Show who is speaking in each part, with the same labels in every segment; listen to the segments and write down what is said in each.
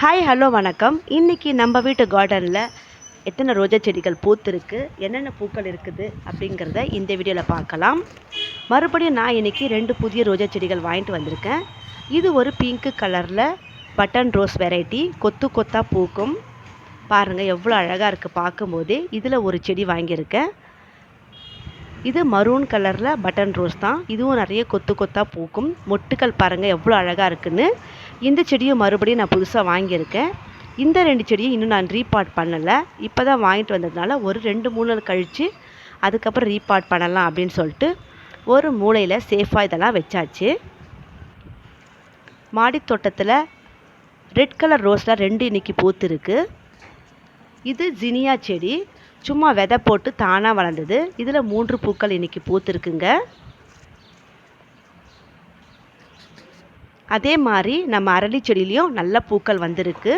Speaker 1: Hi hello வணக்கம். இன்றைக்கி நம்ம வீட்டு கார்டனில் எத்தனை ரோஜா செடிகள் பூத்துருக்கு என்னென்ன பூக்கள் இருக்குது அப்படிங்கிறத இந்த வீடியோவில் பார்க்கலாம். மறுபடியும் நான் இன்றைக்கி ரெண்டு புதிய ரோஜா செடிகள் வாங்கிட்டு வந்திருக்கேன். இது ஒரு பிங்க்கு கலரில் பட்டன் ரோஸ் வெரைட்டி கொத்து கொத்தாக பூக்கும். பாருங்கள் எவ்வளோ அழகாக இருக்குது பார்க்கும்போதே. இதில் ஒரு செடி வாங்கியிருக்கேன். இது மரூன் கலரில் பட்டன் ரோஸ் தான். இதுவும் நிறைய கொத்து கொத்தாக பூக்கும். மொட்டுக்கள் பாருங்கள் எவ்வளோ அழகாக இருக்குன்னு. இந்த செடியும் மறுபடியும் நான் புதுசாக வாங்கியிருக்கேன். இந்த ரெண்டு செடியும் இன்னும் நான் ரீபாட் பண்ணலை. இப்போ தான் வாங்கிட்டு வந்ததுனால ஒரு ரெண்டு மூணு நாள் கழித்து அதுக்கப்புறம் ரீபாட் பண்ணலாம் அப்படின்னு சொல்லிட்டு ஒரு மூலையில் சேஃபாக இதெல்லாம் வச்சாச்சு. மாடி தோட்டத்தில் ரெட் கலர் ரோஸில் ரெண்டு இன்றைக்கி பூத்துருக்கு. இது ஜினியா செடி. சும்மா விதை போட்டு தானாக வளர்ந்தது. இதில் மூன்று பூக்கள் இன்றைக்கி பூத்துருக்குங்க. அதே மாதிரி நம்ம அரளி செடியிலையும் நல்ல பூக்கள் வந்திருக்கு.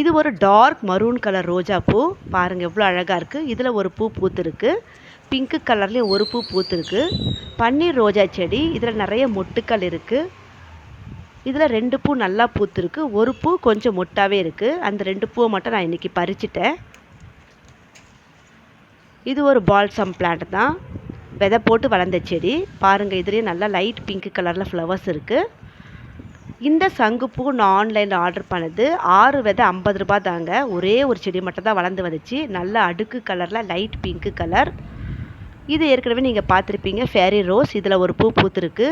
Speaker 1: இது ஒரு டார்க் மரூன் கலர் ரோஜா பூ. பாருங்கள் எவ்வளோ அழகாக இருக்குது இதில் ஒரு பூ பூத்துருக்கு. பிங்க்கு கலர்லேயும் ஒரு பூ பூத்துருக்கு. பன்னீர் ரோஜா செடி இதில் நிறைய மொட்டுக்கள் இருக்குது இதில் ரெண்டு பூ நல்லா பூத்துருக்கு. ஒரு பூ கொஞ்சம் மொட்டாகவே இருக்குது அந்த ரெண்டு பூவை மட்டும் நான் இன்றைக்கி பறிச்சிட்டேன். இது ஒரு பால்சம் பிளான்ட் தான். விதை போட்டு வளர்ந்த செடி. பாருங்கள் இதுலேயே நல்லா லைட் பிங்க் கலரில் ஃப்ளவர்ஸ் இருக்குது இந்த சங்குப்பூ நான் ஆன்லைனில் ஆர்டர் பண்ணது. ஆறு விதை ஐம்பது ரூபா தாங்க. ஒரே ஒரு செடி மட்டும் தான் வளர்ந்து வந்துச்சு. நல்ல அடுக்கு கலரில் லைட் பிங்க்கு கலர் இது ஏற்கனவே நீங்கள் பார்த்துருப்பீங்க ஃபேரி ரோஸ் இதில் ஒரு பூ பூத்துருக்கு.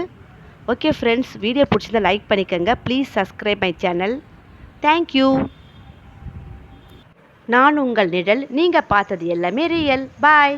Speaker 1: ஓகே ஃப்ரெண்ட்ஸ் வீடியோ பிடிச்சிருந்தா லைக் பண்ணிக்கோங்க. Please subscribe my channel thank you நான் உங்கள் நிழல். நீங்கள் பார்த்தது எல்லாமே ரியல் பாய்